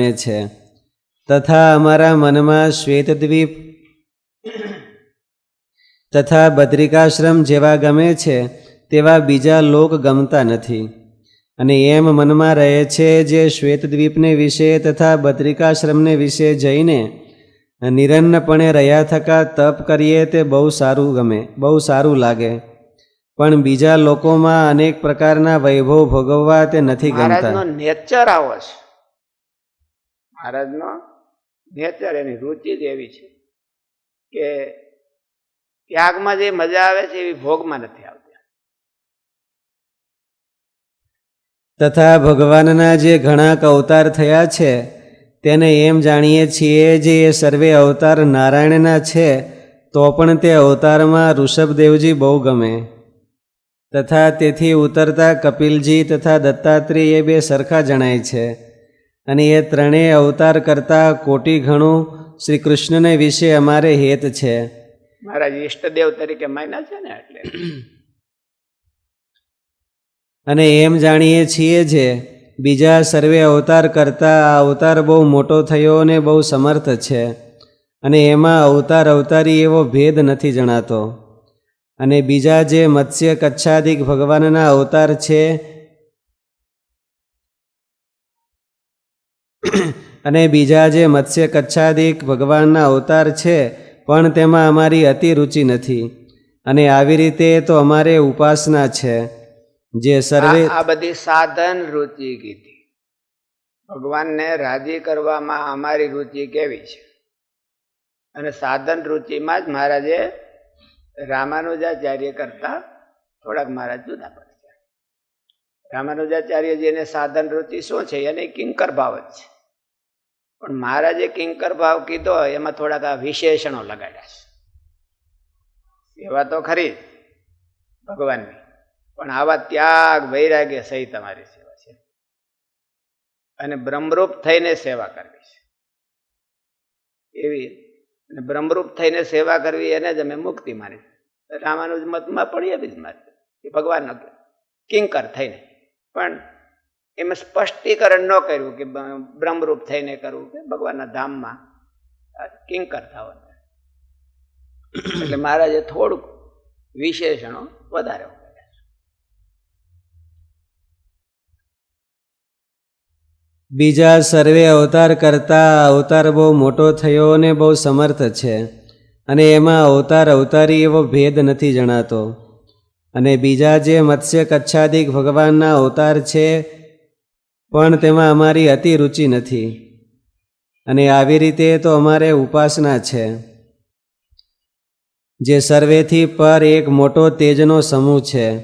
છે. તથા અમારા મનમાં શ્વેતદ્વીપ તથા બદ્રિકાશ્રમ જેવા ગમે છે, તેવા બીજા લોક ગમતા નથી. અને એમ મનમાં રહે છે જે શ્વેતદ્વીપને વિશે તથા બદ્રિકાશ્રમને વિશે જઈને નિરન્નપણે રહ્યા થકા તપ કરીએ તે બહુ સારું ગમે, બહુ સારું લાગે. પણ બીજા લોકોમાં અનેક પ્રકારના વૈભવ ભોગવવા તે નથી ગમતા. નેચર આવો છે. મહારાજનો નેચર, એની રુચિ જ એવી છે કે ત્યાગમાં જે મજા આવે છે, એવી ભોગમાં નથી આવતી. તથા ભગવાનના જે ઘણા અવતાર થયા છે, તેને એમ જાણીએ છીએ જે એ સર્વે અવતાર નારાયણના છે, તો પણ તે અવતારમાં ઋષભદેવજી બહુ ગમે. તથા તેથી ઉતરતા કપિલજી તથા દત્તાત્રેય એ બે સરખા જણાય છે. અને એ ત્રણેય અવતાર કરતાં કોટી ઘણું શ્રી કૃષ્ણને વિશે અમારે હેત છે. મહારાજ ઈષ્ટદેવ તરીકે માન્યા છે ને એટલે. અને એમ જાણીએ છીએ જે બીજા સર્વે અવતાર કરતાં આ અવતાર બહુ મોટો થયો અને બહુ સમર્થ છે. અને એમાં અવતાર અવતારી એવો ભેદ નથી જણાતો. અને બીજા જે મત્સ્ય કચ્છાદિક ભગવાનના અવતાર છે અને બીજા જે મત્સ્ય કચ્છાદિક ભગવાનના અવતાર છે પણ તેમાં અમારી અતિ રુચિ નથી. અને આવી રીતે તો અમારે ઉપાસના છે જે સર્વે આ બધી સાધન રુચિ કીધી. ભગવાનને રાજી કરવામાં અમારી રુચિ કેવી છે? અને સાધન રુચિમાં જ મહારાજે રામાનુજાચાર્ય કરતા થોડાક મહારાજ જુદા પડે છે રામાનુજાચાર્યજીને સાધન રુચિ શું છે? એને કિંકર ભાવ જ છે. પણ મહારાજે કિંકર ભાવ કીધો એમાં થોડાક આ વિશેષણો લગાડ્યા છે. એવા તો ખરી ભગવાનની, પણ આવા ત્યાગ વૈરાગ્ય સહી તમારી સેવા છે. અને બ્રહ્મરૂપ થઈને સેવા કરવી છે. એવી, અને બ્રહ્મરૂપ થઈને સેવા કરવી એને જ અમે મુક્તિ માની. રામાનુજ મતમાં પડી એવી જ મારી ભગવાન કિંકર થઈને. પણ એમાં સ્પષ્ટીકરણ ન કર્યું કે બ્રહ્મરૂપ થઈને કરવું કે ભગવાનના ધામમાં કિંગ કિંકર થવાનું એટલે મહારાજે થોડુંક વિશેષણો વધારે બીજા સર્વે અવતાર કરતા અવતાર બહુ મોટો થયો અને બહુ સમર્થ છે. અને એમાં અવતાર અવતારી એવો ભેદ નથી જણાતો. અને બીજા જે મત્સ્ય કચ્છાદિક ભગવાનના અવતાર છે પણ તેમાં અમારી અતિ રુચિ નથી. અને આવી રીતે તો અમારે ઉપાસના છે. જે સર્વેથી પર એક મોટો તેજનો સમૂહ છે.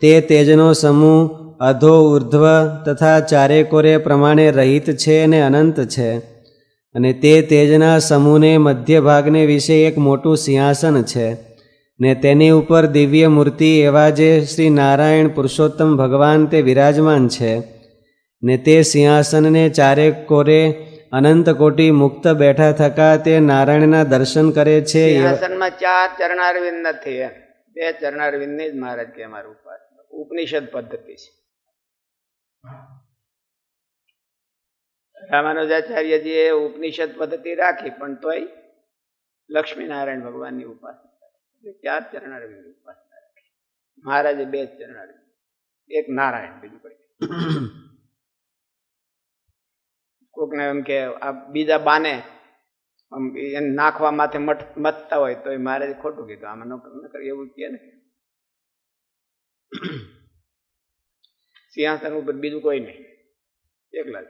તે તેજનો સમૂહ અધો ઉર્ધ્વ તથા ચારેકોરે પ્રમાણે રહિત છે અને અનંત છે. અને તે તેજના સમૂહને મધ્ય ભાગને વિશે એક મોટું સિંહાસન છે. ને તેની ઉપર દિવ્ય મૂર્તિ એવા જે શ્રી નારાયણ પુરુષોત્તમ ભગવાન તે વિરાજમાન છે. ને તે સિંહાસનને ચારે કોરે અનંત કોટી મુક્ત બેઠા થકા તે નારાયણના દર્શન કરે છે. સિંહાસનમાં ચાર ચરણારવિંદ નથી બે ચરણારવિંદ જ મહારાજ કે અમારું ઉપનિષદ પદ્ધતિ છે. રામાનુજાચાર્યજીએ ઉપનિષદ પદ્ધતિ રાખી, પણ તોય લક્ષ્મીનારાયણ ભગવાનની ઉપાસના ચાર ચરણારવિંદ ઉપાસના રાખી. મહારાજે બે ચરણારવિંદ, એક નારાયણ, બીજું કઈ કોકને એમ કે આ બીજા બાને એને નાખવા માથે મટ મથતા હોય તો એ મારે ખોટું કીધું. આમાં ન ન કરી એવું કહે ને. સિંહાસન ઉપર બીજું કોઈ નહીં. એકલા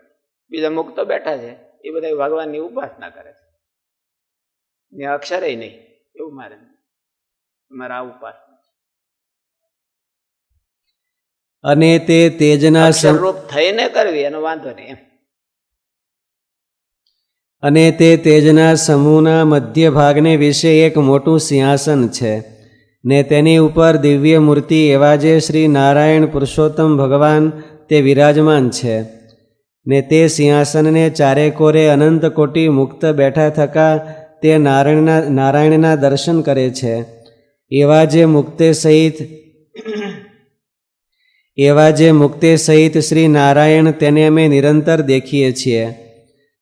બીજા મુક્તો બેઠા છે. એ બધા ભગવાનની ઉપાસના કરે છે. ને અક્ષરે નહીં. એવું મારે. મારા આ ઉપાસના અને તે તેજના સ્વરૂપ થઈને કરવી એનો વાંધો નહીં એમ. અને તે તેજના સમૂહના મધ્ય ભાગને વિશે એક મોટું સિંહાસન છે. ને તેની ઉપર દિવ્ય મૂર્તિ એવા જે શ્રી નારાયણ પુરુષોત્તમ ભગવાન તે વિરાજમાન છે. ને તે સિંહાસનને ચારે કોરે અનંત કોટી મુક્ત બેઠા થકા તે નારાયણના નારાયણના દર્શન કરે છે. એવા જે મુક્તે સહિત, એવા જે મુક્તે સહિત શ્રી નારાયણ તેને અમે નિરંતર દેખીએ છીએ.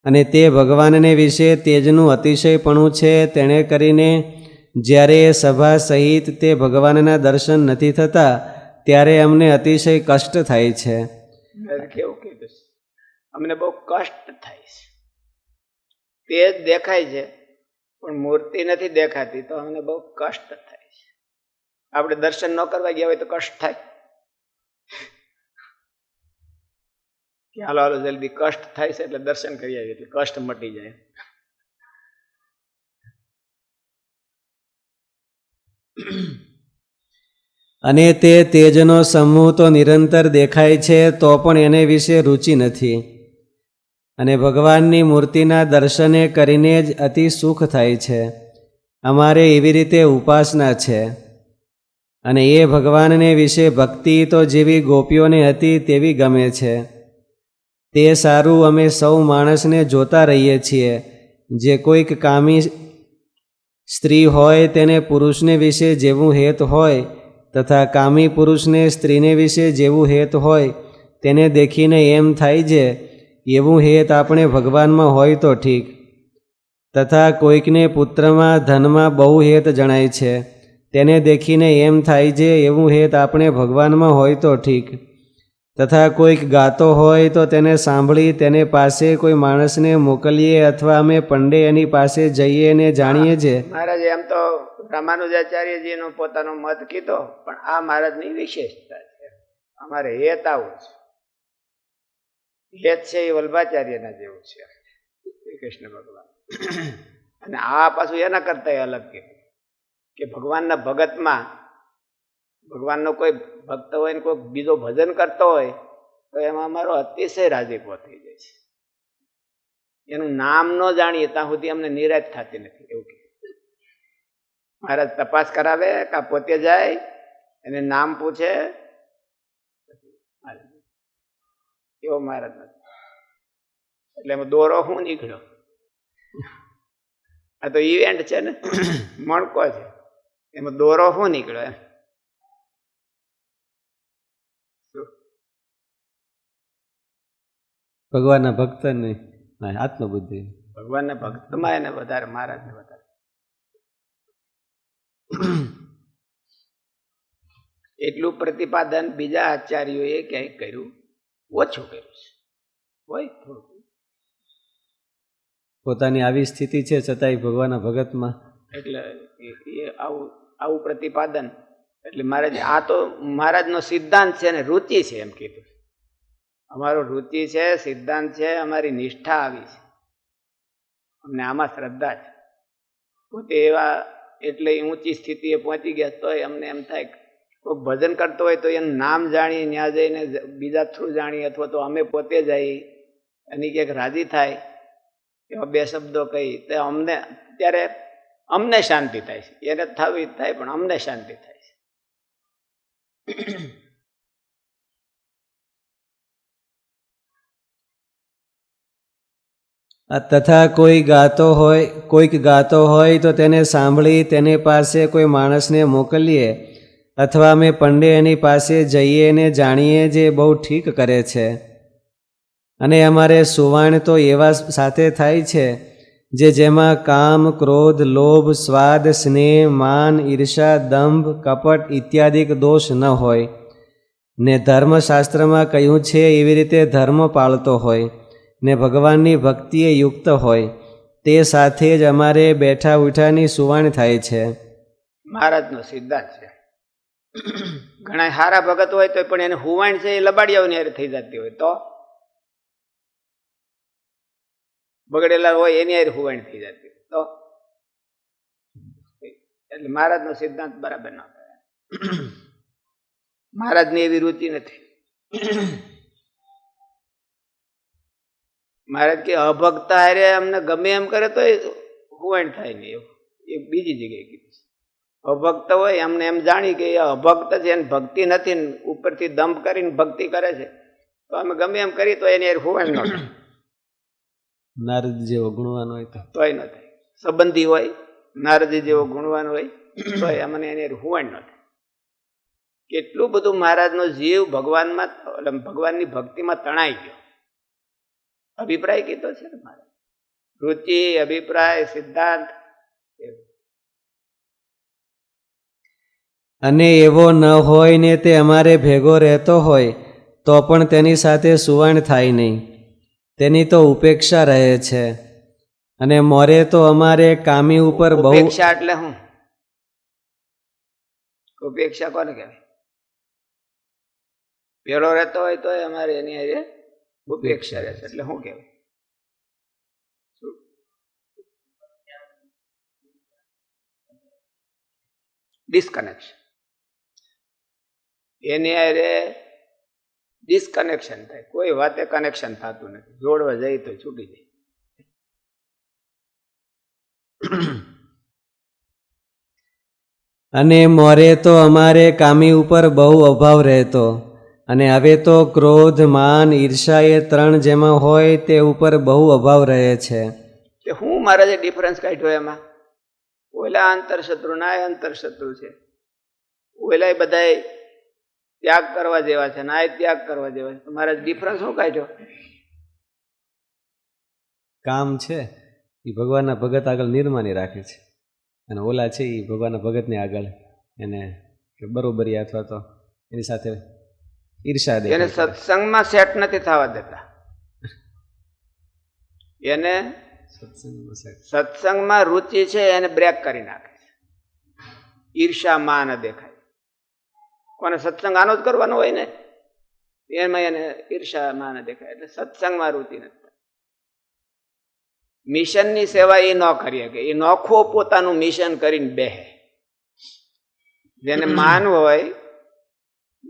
અને તે ભગવાનને વિશે તેજનું અતિશયપણું છે, તેણે કરીને જ્યારે સભા સહિત તે ભગવાનના દર્શન નથી થતા, ત્યારે અમને અતિશય કષ્ટ થાય છે. કેવું કીધું? અમને બહુ કષ્ટ થાય છે. જ દેખાય છે, પણ મૂર્તિ નથી દેખાતી તો અમને બહુ કષ્ટ થાય છે. આપણે દર્શન ન કરવા ગયા હોય તો કષ્ટ થાય. કે હાલો હાલો જલ્દી કષ્ટ થાય છે એટલે દર્શન કરી આવીએ એટલે કષ્ટ મટી જાય. અને તે તેજનો સમૂહ તો નિરંતર દેખાય છે તો પણ એને વિશે રુચિ નથી. અને ભગવાનની મૂર્તિના દર્શને કરીને જ અતિ સુખ થાય છે. અમારે એવી રીતે ઉપાસના છે. અને એ ભગવાનને વિશે ભક્તિ તો જેવી ગોપીઓને હતી તેવી ગમે છે. તે સારું અમે સૌ માણસને જોતા રહીએ છીએ. જે કોઈક કામી સ્ત્રી હોય તેને પુરુષને વિશે જેવું હેત હોય તથા કામી પુરુષને સ્ત્રીને વિશે જેવું હેત હોય તેને દેખીને એમ થાય છે, એવું હેત આપણે ભગવાનમાં હોય તો ઠીક. તથા કોઈકને પુત્રમાં ધનમાં બહુ હેત જણાય છે, તેને દેખીને એમ થાય છે, એવું હેત આપણે ભગવાનમાં હોય તો ઠીક. તથા કોઈક ગાતો હોય તો તેને સાંભળી તેને પાસે કોઈ માણસને મોકલીએ અથવા અમે પંડે એની પાસે જઈએ ને જાણીએ છે મહારાજ, એમ તો રામાનુજાચાર્યજીનો પોતાનો મત કીધો, પણ આ મહારાજની વિશેષતા છે. અમારે હેત આવું છે. હેત છે એ વલ્ભાચાર્યના જેવું છે. કૃષ્ણ ભગવાન. અને આ પાછું એના કરતા અલગ કે ભગવાનના ભગતમાં ભગવાનનો કોઈ ભક્ત હોય ને કોઈ બીજો ભજન કરતો હોય તો એમાં અમારો અતિશય રાજીપો થઈ જાય છે. એનું નામ ન જાણીએ ત્યાં સુધી અમને નિરાશ થતી નથી એવું કે મહારાજ તપાસ કરાવે કા પોતે જાય એને નામ પૂછે. એવો મહારાજ નથી એટલે એમાં દોરો હું નીકળ્યો? આ તો ઇવેન્ટ છે ને મણકો છે. એમાં દોરો હું નીકળ્યો એમ. ભગવાનના ભક્તને ના, આત્મબુદ્ધિ ભગવાનના ભક્તમાં એને વધારે મહારાજને વધારે. એટલું પ્રતિપાદન બીજા આચાર્યોએ ક્યાંય કર્યું? ઓછું કર્યું છે. હોય થોડું પોતાની આવી સ્થિતિ છે છતાંય ભગવાનના ભગતમાં. એટલે એ આવું આવું પ્રતિપાદન. એટલે મહારાજ આ તો મહારાજનો સિદ્ધાંત છે અને રુચિ છે એમ કીધું. અમારો રુચિ છે, સિદ્ધાંત છે, અમારી નિષ્ઠા આવી છે. અમને આમાં શ્રદ્ધા છે. પોતે એવા એટલે ઊંચી સ્થિતિએ પહોંચી ગયા તોય અમને એમ થાય કોઈ ભજન કરતો હોય તો એનું નામ જાણીએ, ત્યાં જઈને બીજા થ્રુ જાણીએ અથવા તો અમે પોતે જઈએ એની ક્યાંક રાજી થાય એવા બે શબ્દો કહી તે અમને ત્યારે અમને શાંતિ થાય છે. એને થવી થાય પણ અમને શાંતિ થાય છે. તથા કોઈ ગાતો હોય, કોઈક ગાતો હોય તો તેને સાંભળી, તેની પાસે કોઈ માણસને મોકલીએ. અથવા અમે પંડે એની પાસે જઈએ ને જાણીએ જે બહુ ઠીક કરે છે. અને અમારે સુવાણ તો એવા સાથે થાય છે, જે જેમાં કામ, ક્રોધ, લોભ, સ્વાદ, સ્નેહ, માન, ઈર્ષા, દંભ, કપટ ઇત્યાદિક દોષ ન હોય. ને ધર્મશાસ્ત્રમાં કહ્યું છે, એવી રીતે ધર્મ પાળતો હોય. ને ભગવાનની ભક્તિએ યુક્ત હોય, તે સાથે જ અમારે બેઠા ઉઠાની સુવાણ થાય છે. મહારાજનો સિદ્ધાંત છે. ઘણા સારા ભગત હોય તો પણ એને હુવાણ છે એ લબાડિયાઓની હારે થઈ જતી હોય તો? બગડેલા હોય એની હારે હુવાણ થઈ જતી હોય તો? એટલે મહારાજનો સિદ્ધાંત બરાબર ન થાય મહારાજની એવી રુચિ નથી. મહારાજ કે અભક્ત હારે અમને ગમે એમ કરે તો હુવાણ થાય નહીં એવું. એ બીજી જગ્યાએ કીધું છે. અભક્ત હોય અમને એમ જાણી કે એ અભક્ત છે એને ભક્તિ નથી ને ઉપરથી દંભ કરીને ભક્તિ કરે છે. તો અમે ગમે એમ કરી તો એની હુવાણ ન નારદ જેવો ગુણવાન હોય તો. તોય ન થાય. સંબંધી હોય નારદી જેવો ગુણવાન હોય તોય અમને એની હુવાણ ન થાય. કેટલું બધું મહારાજનો જીવ ભગવાનમાં ભગવાનની ભક્તિમાં તણાઈ ગયો. અભિપ્રાય કીધો છે ને મારે? રુચિ અભિપ્રાય સિદ્ધાંત અને એવો ન હોય ને તે અમારે ભેગો રહેતો હોય તો પણ તેની સાથે સુવાણ થાય નહીં. તેની તો ઉપેક્ષા રહે છે. અને મોરે તો અમારે કામી ઉપર બહુ ઉપેક્ષા એટલે હું? ઉપેક્ષા કોને કહેવાય? પેલો રહેતો હોય તો અમારે એની રહે છે. એટલે શું કહેવાય ડિસ્કનેક્શન એની અરે ડિસ્કનેક્શન થાય. કોઈ વાતે કનેક્શન થતું નથી. જોડવા જાય તો છૂટી જાય. અને મોરે તો અમારે કામી ઉપર બહુ અભાવ રહેતો. અને હવે તો ક્રોધ માન ઈર્ષા એ ત્રણ જેમાં હોય તે ઉપર બહુ અભાવ રહે છે. કે હું મારા જે ડિફરન્સ કાઢ્યો એમાં? ઓલા અંતરશત્રુ ના અંતરશત્રુ છે. ઓલા બધા ત્યાગ કરવા જેવા છે ના ત્યાગ કરવા જેવા છે. મારા ડિફરન્સ શું કાઢ્યો? કામ છે એ ભગવાનના ભગત આગળ નિર્માની રાખે છે. અને ઓલા છે એ ભગવાનના ભગતને આગળ એને બરોબરી અથવા તો એની સાથે ઈર્ષા દે એને સત્સંગમાં સેટ નથી થવા દેતા. એને સત્સંગમાં રુચિ છે એને બ્રેક કરી નાખે છે. ઈર્ષા માન દેખાય. કોને સત્સંગ આનો જ કરવાનો હોય ને? એમાં એને ઈર્ષા માન દેખાય. એટલે સત્સંગમાં રુચિ નથી મિશનની સેવા એ ન કરી શકે એ નોખો પોતાનું મિશન કરીને બેહે. જેને માન હોય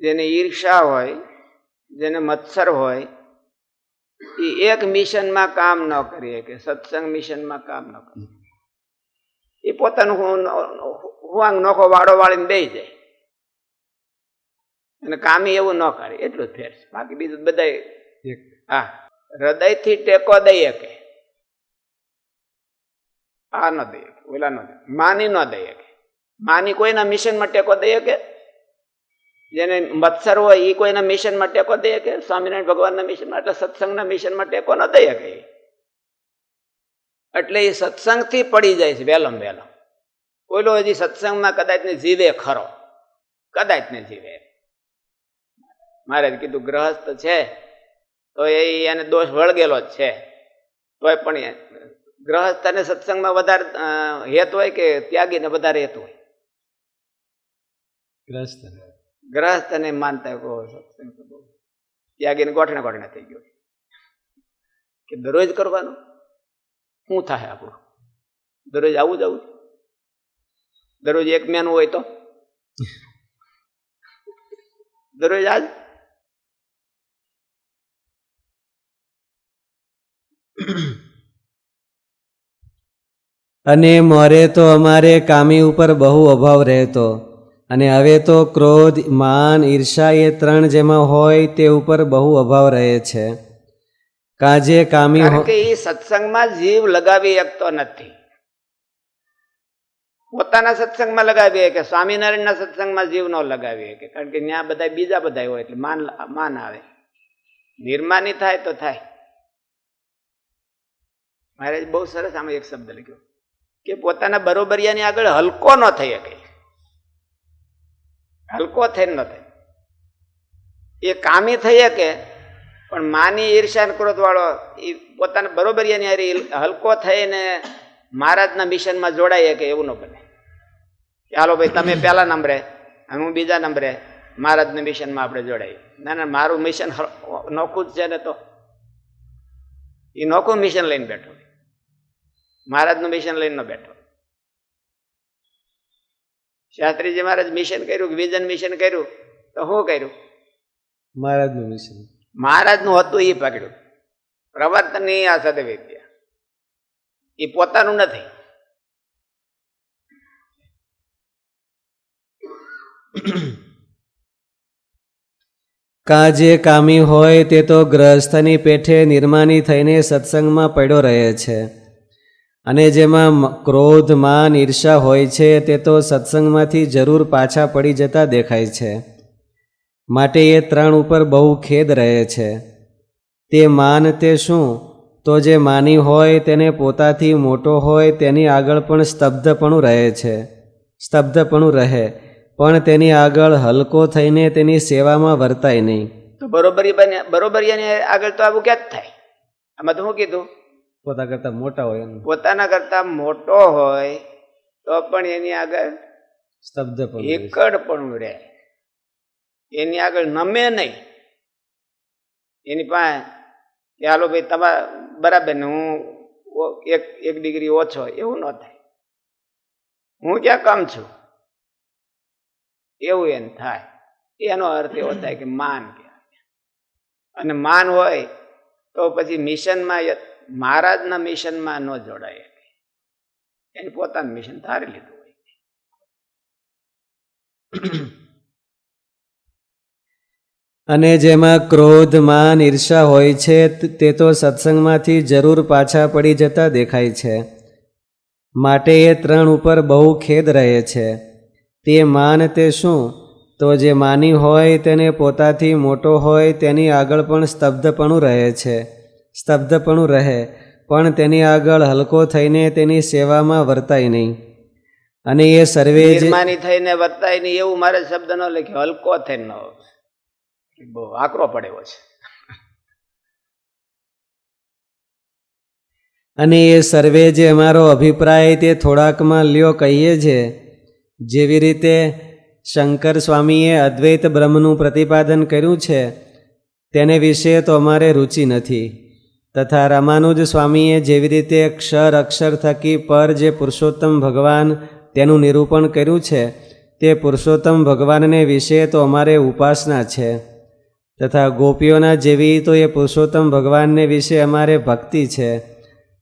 જેને ઈર્ષા હોય જેને મત્સર હોય એ એક મિશનમાં કામ ન કરીએ કે સત્સંગ મિશનમાં કામ ન કરીએ એ પોતાનું હું હુવાંગ નોખો વાળો વાળીને દઈ જાય. અને કામી એવું ન કરે એટલું જ ફેર છે. બાકી બીજું બધા હા હૃદયથી ટેકો દઈએ કે આ ન દઈએ ઓલા ન દે માની ન દઈએ કે માની કોઈના મિશનમાં ટેકો દઈએ શકે? જેને મત્સર હોય એ કોઈના મિશનમાં ટેકો દઈ શકે સ્વામિનારાયણ ભગવાનના મિશનમાં એટલે સત્સંગના મિશનમાં ટેકો ન દઈ શકે એટલે એ સત્સંગથી પડી જાય છે વહેલો વહેલો ઓલો હજી સત્સંગમાં કદાચ ને જીવે ખરો. કદાચ ને જીવે. મારે કીધું, ગ્રહસ્થ છે, તો એ એને દોષ વળગેલો જ છે. તોય પણ ગ્રહસ્થ અને સત્સંગમાં વધારે હેત હોય કે ત્યાગીને વધારે હેત હોય? ગ્રસ્ત અને માનતા કહો સત્સંગ તો બહુ. ત્યાગીને ગોઠણે ગોઠણે થઈ ગયો. કે દરરોજ કરવાનું? શું થાય આપણું? દરરોજ આવું જ આવું દરરોજ એક મેન હોય તો? દરરોજ આજ? અને મોરે તો અમારે કામી ઉપર બહુ અભાવ રહેતો. અને હવે તો ક્રોધ, માન, ઈર્ષા એ ત્રણ જેમાં હોય તે ઉપર બહુ અભાવ રહે છે. કાજે કામી કે એ સત્સંગમાં જીવ લગાવી શકતો નથી. પોતાના સત્સંગમાં લગાવી શકે, સ્વામિનારાયણના સત્સંગમાં જીવ ન લગાવી કે કારણ કે ત્યાં બધા બીજા બધા હોય એટલે માન માન આવે. નિર્માની થાય તો થાય. મારે બહુ સરસ આમાં એક શબ્દ લખ્યો, કે પોતાના બરોબરિયાની આગળ હલકો ન થઈ શકે. હલકો થઈને ન થાય. એ કામી થઈ શકે, પણ માની ઈર્ષા ક્રોધવાળો એ વાળો એ એની હારે હલકો થઈને મહારાજના મિશનમાં જોડાઈએ કે એવું ન બને. ચાલો ભાઈ, તમે પહેલા નંબરે હું બીજા નંબરે મહારાજના મિશનમાં આપણે જોડાઈએ. ના ના, મારું મિશન નોખું જ છે ને તો. એ નોખું મિશન લઈને બેઠો. મહારાજનું મિશન લઈને ન બેઠો. શાસ્ત્રીજી મહારાજ મિશન કર્યું કે વિઝન મિશન કર્યું? તો શું કર્યું? મહારાજનું મિશન મહારાજનું હતું એ પકડ્યું. પ્રવર્તનની આ સદવિદ્યા. એ પોતાનું નથી. કાજે કામી હોય તે તો ગ્રહસ્થની પેઠે નિર્માની થઈને સત્સંગમાં પડ્યો રહે છે. અને જેમાં ક્રોધ, માન ઈર્ષા હોય છે, તે તો સત્સંગમાંથી જરૂર પાછા પડી જતા દેખાય છે. માટે એ ત્રણ ઉપર બહુ ખેદ રહે છે. તે માન તે શું? તો જે માની હોય તેને પોતાથી મોટો હોય તેની આગળ પણ સ્તબ્ધપણું રહે છે. સ્તબ્ધપણું રહે, પણ તેની આગળ હલકો થઈને તેની સેવામાં વર્તાય નહીં. તો બરોબરી બરોબર આગળ તો આવું ક્યાં જ થાય? આમાં તો હું કીધું પોતા કરતા મોટા હોય પોતાના કરતા મોટો હોય તો પણ એની આગળ શબ્દ એકડ પણ રહે એની આગળ નમે નહીં. એની પાસે કે હાલો ભાઈ તમારા બરાબર ને હું એક એક ડિગ્રી ઓછો એવું ન થાય. હું ક્યાં કામ છું? એવું એને થાય. એનો અર્થ એવો થાય કે માન કહેવાય. અને માન હોય તો પછી મિશનમાં મહારાજના મિશનમાં ન જોડાય એને પોતાનું મિશન ધારી લીધું હોય. અને જેમાં ક્રોધ, માન, ઈર્ષા હોય છે, તે તો સત્સંગમાંથી જરૂર પાછા પડી જતા દેખાય છે. માટે એ ત્રણ ઉપર બહુ ખેદ રહે છે. તે માન તે શું? તો જે માની હોય તેને પોતાથી મોટો હોય તેની આગળ પણ સ્તબ્ધપણું રહે છે. સ્તબ્ધપણું રહે પણ તેની આગળ હલકો થઈને તેની સેવામાં વર્તાય નહીં. અને એ સર્વે નિર્માની થઈને વર્તાય નહીં એવું મારે શબ્દ ન લખ્યો હલકો થઈને બહુ આકરો પડેવો છે. અને એ સર્વે જે અમારો અભિપ્રાય તે થોડાકમાં લ્યો કહીએ છે જેવી રીતે શંકર સ્વામીએ અદ્વૈત બ્રહ્મનું પ્રતિપાદન કર્યું છે તેને વિશે તો અમારે રુચિ નથી. તથા રામાનુજ સ્વામીએ જેવી રીતે ક્ષર અક્ષર થકી પર જે પુરુષોત્તમ ભગવાન તેનું નિરૂપણ કર્યું છે, તે પુરુષોત્તમ ભગવાનને વિશે તો અમારે ઉપાસના છે. તથા ગોપીઓના જેવી તો એ પુરુષોત્તમ ભગવાનને વિશે અમારે ભક્તિ છે.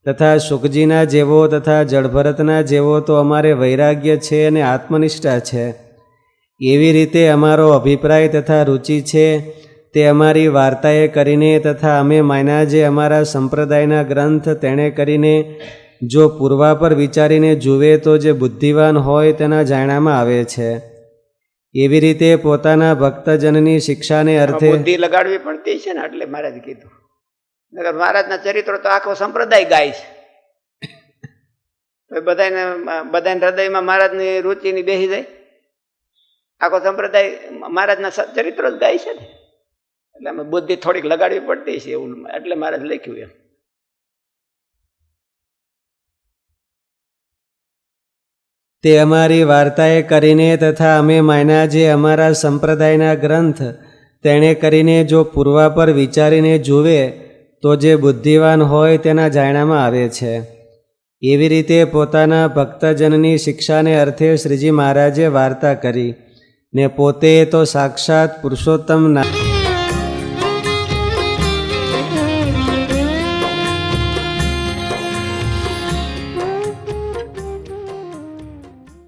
તથા શુકજીના જેવો તથા જળભરતના જેવો તો અમારે વૈરાગ્ય છે અને આત્મનિષ્ઠા છે. એવી રીતે અમારો અભિપ્રાય તથા રુચિ છે તે અમારી વાર્તાએ કરીને તથા અમે માન્યા જે અમારા સંપ્રદાયના ગ્રંથ તેણે કરીને જો પૂર્વા પર વિચારીને જુએ તો જે બુદ્ધિવાન હોય તેના જાણામાં આવે છે. એવી રીતે પોતાના ભક્તજનની શિક્ષાને અર્થે બુદ્ધિ લગાડવી પડતી છે ને એટલે મહારાજ કીધું. નકર મહારાજના ચરિત્રો તો આખો સંપ્રદાય ગાય છે. તો બધાને બધાને હૃદયમાં મહારાજની રુચિની બેસી જાય. આખો સંપ્રદાય મહારાજના ચરિત્રો જ ગાય છે ને. એટલે અમે બુદ્ધિ થોડીક લગાડવી પડતી છે એવું એટલે મારે લખ્યું એમ. તે અમારી વાર્તાએ કરીને તથા અમે માન્યા જે અમારા સંપ્રદાયના ગ્રંથ, તેણે કરીને જો પૂર્વા પર વિચારીને જુએ, તો જે બુદ્ધિવાન હોય તેના જાણ્યામાં આવે છે. એવી રીતે પોતાના ભક્તજનની શિક્ષાને અર્થે શ્રીજી મહારાજે વાર્તા કરી, ને પોતે તો સાક્ષાત પુરુષોત્તમ ના